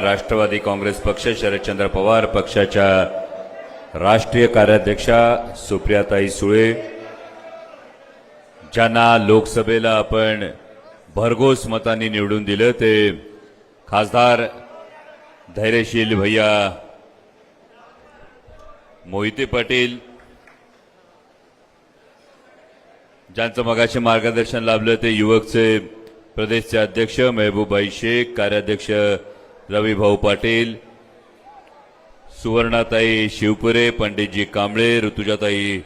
राष्ट्रवादी काँग्रेस पक्ष शरदचंद्र पवार पक्षाच्या राष्ट्रीय कार्याध्यक्षा सुप्रियाताई सुळे ज्यांना लोकसभेला आपण भरघोस मतांनी निवडून दिलं ते खासदार धैर्यशील भैया मोहिते पाटील ज्यांचं मगाशी मार्गदर्शन लाभलं ते युवकचे प्रदेशचे अध्यक्ष मेहबूबाई शेख कार्याध्यक्ष रविभाऊ पाटील सुवर्णाताई शिवपुरे पंडितजी कांबळे ऋतुजाताई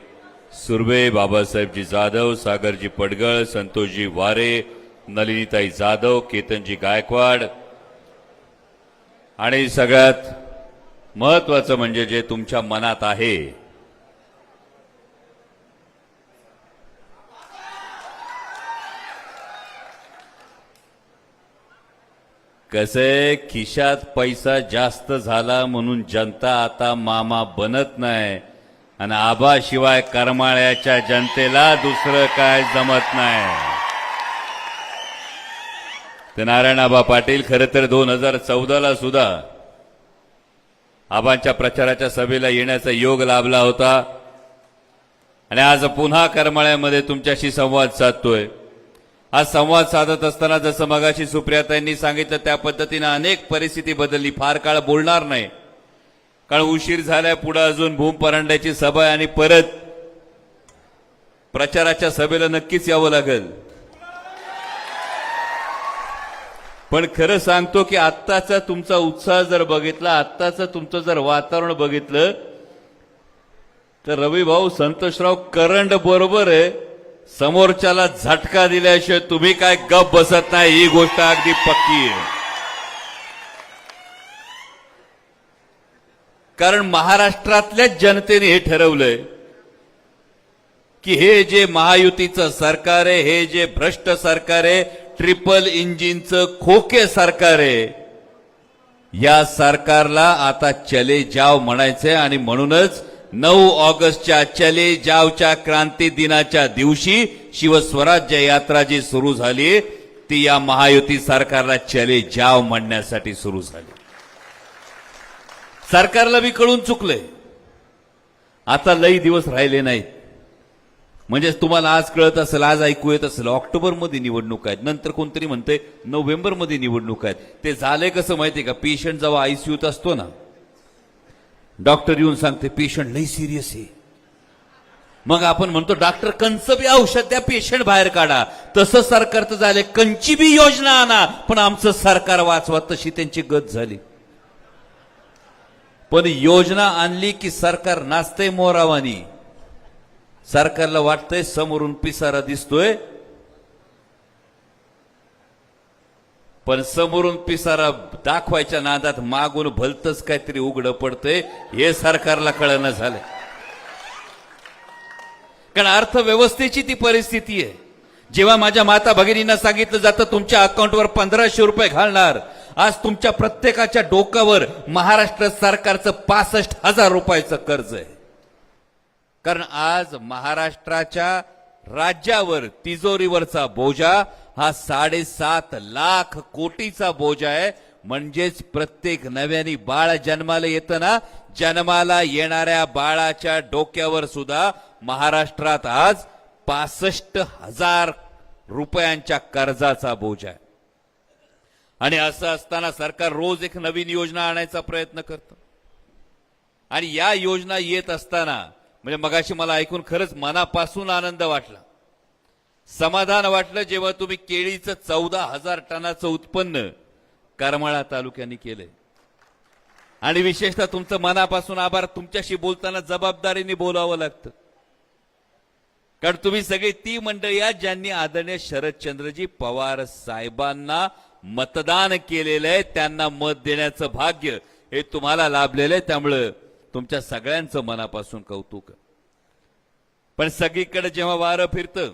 सुर्वे बाबासाहेबजी जाधव सागरजी पडगळ संतोषजी वारे नलिनीताई जाधव केतनजी गायकवाड. आणि सगळ्यात महत्वाचं म्हणजे जे तुमच्या मनात आहे कसे खिशात पैसा जास्त झाला म्हणून जनता आता मामा बनत नाही आणि आबाशिवाय करमाळ्याच्या जनतेला दुसरं काय जमत नाही. ते नारायण आबा पाटील खरं तर दोन हजार चौदाला सुद्धा आबांच्या प्रचाराच्या सभेला येण्याचा योग लाभला होता. आणि आज पुन्हा करमाळ्यामध्ये तुमच्याशी संवाद साधतोय. आज संवाद साधत असताना जसं मगाशी सुप्रियाताईंनी सांगितलं त्या पद्धतीनं अनेक परिस्थिती बदलली. फार काळ बोलणार नाही. कारण उशीर झालाय पुढे अजून भूम परांड्याची सभा आहे आणि परत प्रचाराच्या सभेला नक्कीच यावं लागेल. पण खरं सांगतो की आत्ताचा तुमचा उत्साह जर बघितला आत्ताचं तुमचं जर वातावरण बघितलं तर रवी भाऊ संतोषराव करंड बरोबर आहे. समोरच्याला झटका दिल्याशिवाय तुम्ही काय गप बसत नाही ही गोष्ट अगदी पक्की आहे. कारण महाराष्ट्रातल्याच जनतेने हे ठरवलंय की हे जे महायुतीचं सरकार आहे हे जे भ्रष्ट सरकार आहे ट्रिपल इंजिनचं खोके सरकार आहे या सरकारला आता चले जाव म्हणायचंय आणि म्हणूनच नऊ ऑगस्टच्या चले जावच्या क्रांती दिनाच्या दिवशी शिवस्वराज्य यात्रा जी सुरू झाली ती या महायुती सरकारला चले जाव म्हणण्यासाठी सुरू झाली. सरकारला बी कळून चुकलंय. आता लई दिवस राहिले नाहीत. म्हणजे तुम्हाला आज कळत असेल आज ऐकू येत असेल ऑक्टोबरमध्ये निवडणूक आहेत नंतर कोणतरी म्हणते नोव्हेंबरमध्ये निवडणूक आहेत. ते झालंय कसं माहितीये का? पेशंट जेव्हा आयसीयूत असतो ना डॉक्टर येऊन सांगते पेशंट लई सिरियस आहे. मग आपण म्हणतो डॉक्टर कंच बी औषध द्या पेशंट बाहेर काढा. तसं सरकारचं झाले कंची बी योजना आणा. पण आमचं सरकार वाचवा तशी त्यांची गत झाली. पण योजना आणली की सरकार नाचतंय मोरावानी. सरकारला वाटतंय समोरून पिसारा दिसतोय पण समोरून पिसारा दाखवायच्या नादात मागून भलतच काहीतरी उघडं पडतंय हे सरकारला कळणं झालंय. कारण अर्थव्यवस्थेची ती परिस्थिती आहे. जेव्हा माझ्या माता भगिनींना सांगितलं जातं तुमच्या अकाउंटवर पंधराशे रुपये घालणार. आज तुमच्या प्रत्येकाच्या डोक्यावर महाराष्ट्र सरकारचं पासष्ट हजार रुपयाचं कर्ज आहे. कारण आज महाराष्ट्राच्या राज्यावर तिजोरीवरचा बोजा हा साडेसात लाख कोटीचा बोजा आहे. म्हणजेच प्रत्येक नव्याने बाळ जन्माला येतं ना? जन्माला येणाऱ्या बाळाच्या डोक्यावर सुद्धा महाराष्ट्रात आज पासष्ट हजार रुपयांच्या कर्जाचा बोज आहे. आणि असं असताना सरकार रोज एक नवीन योजना आणायचा प्रयत्न करतं. आणि या योजना येत असताना म्हणजे मगाशी मला ऐकून खरंच मनापासून आनंद वाटला. समाधान वाटलं जेव्हा तुम्ही केळीचं चौदा हजार टनाचं उत्पन्न करमाळा तालुक्याने केलंय. आणि विशेषतः तुमचं मनापासून आभार तुमच्याशी बोलताना जबाबदारीने बोलावं लागतं. कारण तुम्ही सगळी ती मंडळी आहात ज्यांनी आदरणीय शरदचंद्रजी पवार साहेबांना मतदान केलेलं आहे त्यांना मत देण्याचं भाग्य हे तुम्हाला लाभलेलं आहे त्यामुळं तुमच्या सगळ्यांचं मनापासून कौतुक. पण सगळीकडे जेव्हा वारं फिरतं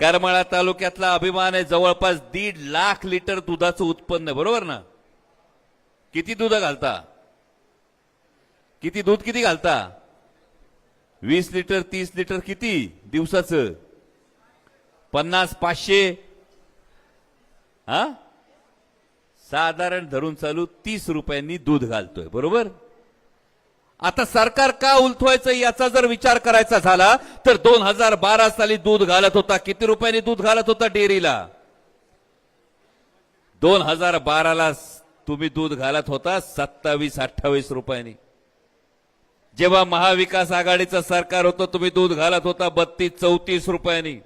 करमाळा तालुक्यातला अभिमान आहे जवळपास दीड लाख लिटर दुधाचं उत्पन्न आहे, बरोबर ना? किती दूध घालता? किती दूध किती घालता? वीस लिटर तीस लिटर किती दिवसाचं? पन्नास पाचशे? हा? साधारण धरून चालू तीस रुपयांनी दूध घालतोय बरोबर? आता सरकार का उलथवायचं याचा जर विचार करायचा झाला तर दोन हजार बारा साली दूध घालत होता. किती रुपयांनी दूध घालत होता डेअरीला? दोन हजार बाराला तुम्ही दूध घालत होता सत्तावीस अठ्ठावीस रुपयांनी. जेव्हा महाविकास आघाडीचं सरकार होतं तुम्ही दूध घालत होता बत्तीस चौतीस रुपयांनी.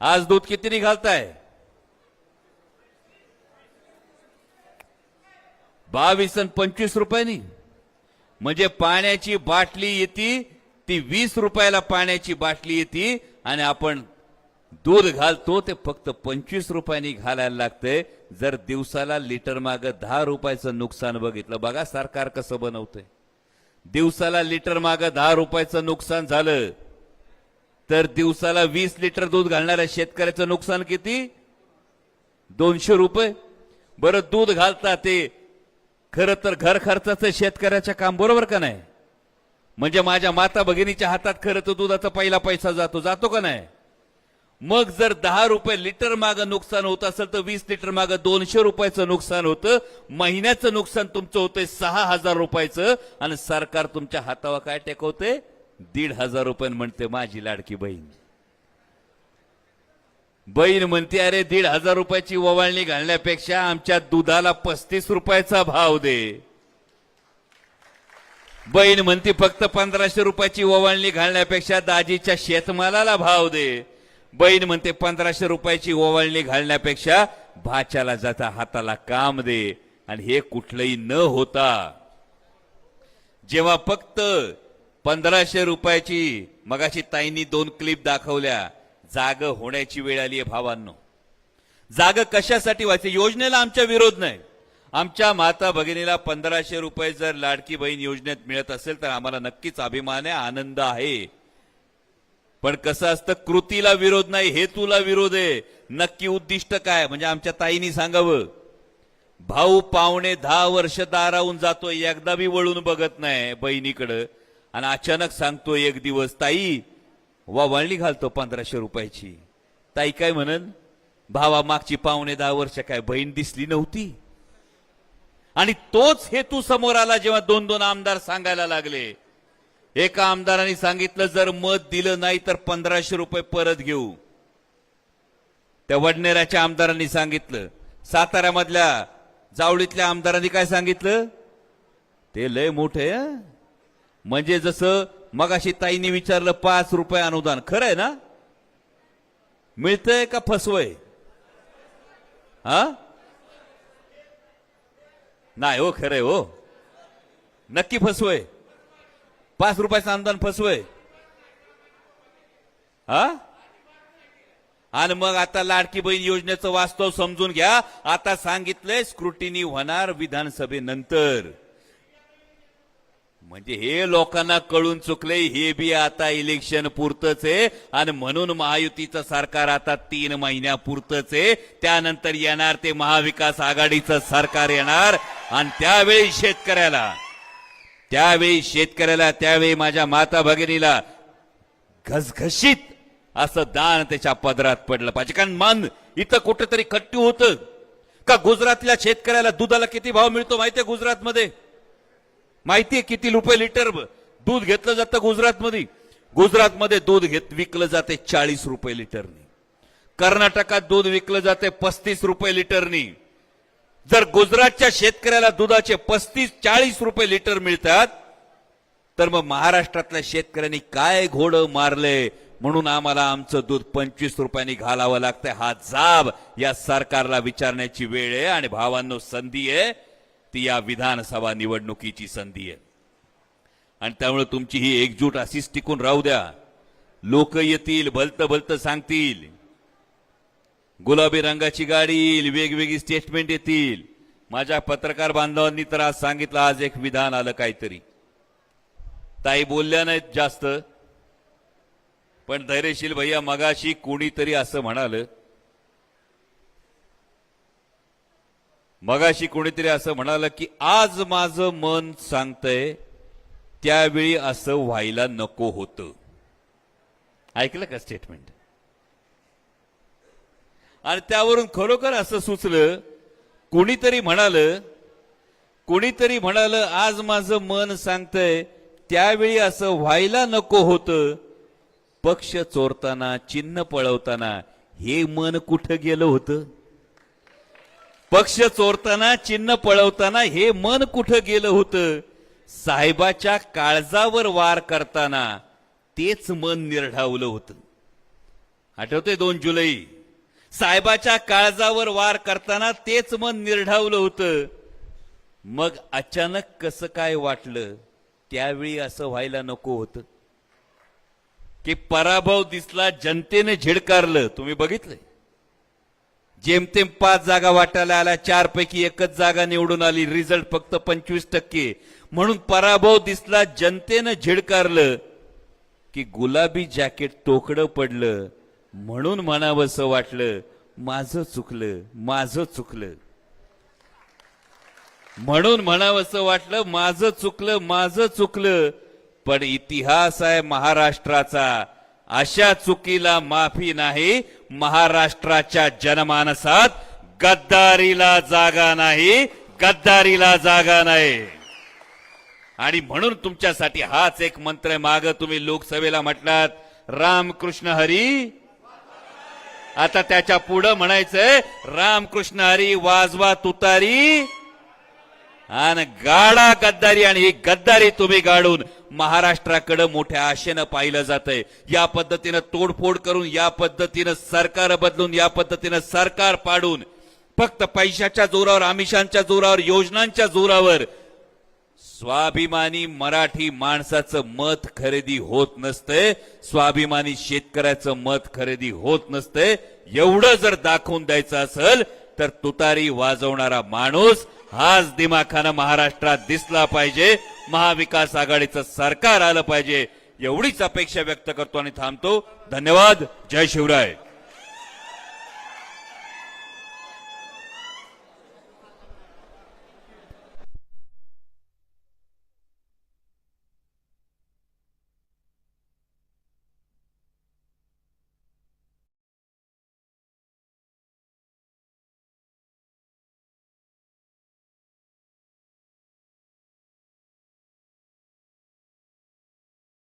आज दूध किती घालताय? बावीस आणि पंचवीस रुपयांनी. म्हणजे पाण्याची बाटली येते ती वीस रुपयाला पाण्याची बाटली येते आणि आपण दूध घालतो ते फक्त पंचवीस रुपयांनी घालायला लागतंय. जर दिवसाला लिटर माग दहा रुपयाचं नुकसान बघितलं बघा सरकार कसं बनवतंय. दिवसाला लिटर माग दहा रुपयाचं नुकसान झालं तर दिवसाला वीस लिटर दूध घालणाऱ्या शेतकऱ्याचं नुकसान किती? दोनशे रुपये. बरं दूध घालता ते खरं तर घर खर्चाचं शेतकऱ्याचं काम बरोबर का नाही? म्हणजे माझ्या माता भगिनीच्या हातात खरं तर दुधाचा पहिला पैसा जातो. जातो का नाही? मग जर दहा रुपये लिटर मागं नुकसान होत असेल तर वीस लिटर मागं दोनशे रुपयाचं नुकसान होतं. महिन्याचं नुकसान तुमचं होतंय सहा हजार रुपयाचं आणि सरकार तुमच्या हातावर काय टेकवते दीड हजार रुपये म्हणते माझी लाडकी बहीण. बहीण म्हणते अरे दीड हजार रुपयाची ओवाळणी घालण्यापेक्षा आमच्या दुधाला पस्तीस रुपयाचा भाव दे. बहीण म्हणते फक्त पंधराशे रुपयाची ओवाळणी घालण्यापेक्षा दाजीच्या शेतमालाला भाव दे. बहीण म्हणते पंधराशे रुपयाची ओवाळणी घालण्यापेक्षा भाच्याला जाता हाताला काम दे आणि हे कुठलंही न होता. जेव्हा फक्त पंधराशे रुपयाची मगाशी ताईंनी दोन क्लिप दाखवल्या जाग होण्याची वेळ आली आहे भावांनो. जाग कशासाठी व्हायचं? योजनेला आमच्या विरोध नाही. आमच्या माता भगिनीला पंधराशे रुपये जर लाडकी बहीण योजनेत मिळत असेल तर आम्हाला नक्कीच अभिमान आहे आनंद आहे. पण कसं असतं कृतीला विरोध नाही हेतूला विरोध आहे. नक्की उद्दिष्ट काय? म्हणजे आमच्या ताईनी सांगावं. भाऊ पावणे दहा वर्ष दाराहून जातो एकदा बी वळून बघत नाही बहिणीकडं. आणि अचानक सांगतो एक दिवस ताई वा वळणी घालतो पंधराशे रुपयाची. ताई काय म्हणन? भावा मागची पावणे दहा वर्ष काय बहीण दिसली नव्हती? आणि तोच हेतू समोर आला जेव्हा दोन दोन आमदार सांगायला लागले. एका आमदाराने सांगितलं जर मत दिलं नाही तर पंधराशे रुपये परत घेऊ. त्या वडनेराच्या आमदारांनी सांगितलं. साताऱ्यामधल्या जावळीतल्या आमदारांनी काय सांगितलं? ते लय मोठे म्हणजे जसं मगाशी ताईने विचारलं पाच रुपये अनुदान. खरं आहे ना? मिळतंय का फसवय? हा? नाही हो खरंय हो. नक्की फसवय. पाच रुपयाचं अनुदान फसवय. हा? आणि मग आता लाडकी बहीण योजनेचं वास्तव समजून घ्या. आता सांगितलंय स्क्रुटिनी होणार विधानसभेनंतर. म्हणजे हे लोकांना कळून चुकले हे बी आता इलेक्शन पुरतच आहे. आणि म्हणून महायुतीचं सरकार आता तीन महिन्यापुरतच आहे. त्यानंतर येणार ते महाविकास आघाडीचं सरकार येणार. आणि त्यावेळी शेतकऱ्याला त्यावेळी शेतकऱ्याला त्यावेळी माझ्या माता भगिनीला घसघशीत असं दान त्याच्या पदरात पडलं पाहिजे. कारण मन इथं कुठेतरी खट्टू होतं. का गुजरातल्या शेतकऱ्याला दुधाला किती भाव मिळतो माहितीये गुजरातमध्ये? माहितीये किती रुपये लिटर दूध घेतलं जातं गुजरातमध्ये? गुजरातमध्ये दूध घेत विकलं जाते चाळीस रुपये लिटरनी. कर्नाटकात दूध विकलं जाते पस्तीस रुपये लिटरनी. जर गुजरातच्या शेतकऱ्याला दुधाचे पस्तीस चाळीस रुपये लिटर मिळतात तर मग महाराष्ट्रातल्या शेतकऱ्यांनी काय घोडं मारले? म्हणून आम्हाला आमचं दूध पंचवीस रुपयांनी घालावं लागतंय. हा जाब या सरकारला विचारण्याची वेळ आहे आणि भावांनो संधी आहे. ती या विधानसभा निवडणुकीची संधी आहे. आणि त्यामुळे तुमची ही एकजूट अशीच टिकून राहू द्या. लोक येतील भलतं भलतं सांगतील. गुलाबी रंगाची गाडी येईल वेगवेगळी स्टेटमेंट येतील. माझ्या पत्रकार बांधवांनी तर आज सांगितलं आज एक विधान आलं काहीतरी. ताई बोलल्या नाहीत जास्त. पण धैर्यशील भैया मगाशी कोणीतरी असं म्हणालं मगाशी कोणीतरी असं म्हणालं की आज माझं मन सांगतंय त्यावेळी असं व्हायला नको होतं. ऐकलं का स्टेटमेंट आणि त्यावरून खरोखर असं सुचलं कोणीतरी म्हणाल कोणीतरी म्हणाल आज माझं मन सांगतंय त्यावेळी असं व्हायला नको होतं. पक्ष चोरताना चिन्ह पळवताना हे मन कुठं गेलं होतं? पक्ष चोरताना चिन्ह पळवताना हे मन कुठं गेलं होतं? साहेबाच्या काळजावर वार करताना तेच मन निर्ढावलं होतं. आठवते दोन जुलै. साहेबाच्या काळजावर वार करताना तेच मन निर्ढावलं होतं. मग अचानक कसं काय वाटलं? त्यावेळी असं व्हायला नको होतं. की पराभव दिसला जनतेने झिडकारलं. तुम्ही बघितलंय? जेमतेम पाच जागा वाटायला आल्या चार पैकी एकच जागा निवडून आली. रिझल्ट फक्त पंचवीस टक्के. म्हणून पराभव दिसला जनतेनं झिडकारलं की गुलाबी जॅकेट तोकडं पडलं. म्हणून म्हणावंसं वाटलं माझं चुकलं माझं चुकलं. म्हणून म्हणावंसं वाटलं माझं चुकलं माझं चुकलं. पण इतिहास आहे महाराष्ट्राचा. अशा चुकीला माफी नाही महाराष्ट्राच्या जनमानसात गद्दारीला जागा नाही गद्दारीला जागा नाही. आणि म्हणून तुमच्यासाठी हाच एक मंत्र माग तुम्ही लोकसभेला म्हटलात रामकृष्ण हरी. आता त्याच्या पुढं म्हणायचंय रामकृष्ण हरी वाजवा तुतारी. आणि गाडा गद्दारी आणि ही गद्दारी तुम्ही गाडून महाराष्ट्राकडं मोठ्या आशेनं पाहिलं जातंय. या पद्धतीनं तोडफोड करून या पद्धतीनं सरकार बदलून या पद्धतीनं सरकार पाडून फक्त पैशाच्या जोरावर आमिषांच्या जोरावर योजनांच्या जोरावर स्वाभिमानी मराठी माणसाचं मत खरेदी होत नसतंय. स्वाभिमानी शेतकऱ्याचं मत खरेदी होत नसतंय. एवढं जर दाखवून द्यायचं असेल तर तुतारी वाजवणारा माणूस हाच दिमाखानं महाराष्ट्रात दिसला पाहिजे. महाविकास आघाडीचं सरकार आलं पाहिजे एवढीच अपेक्षा व्यक्त करतो आणि थांबतो. धन्यवाद. जय शिवराय.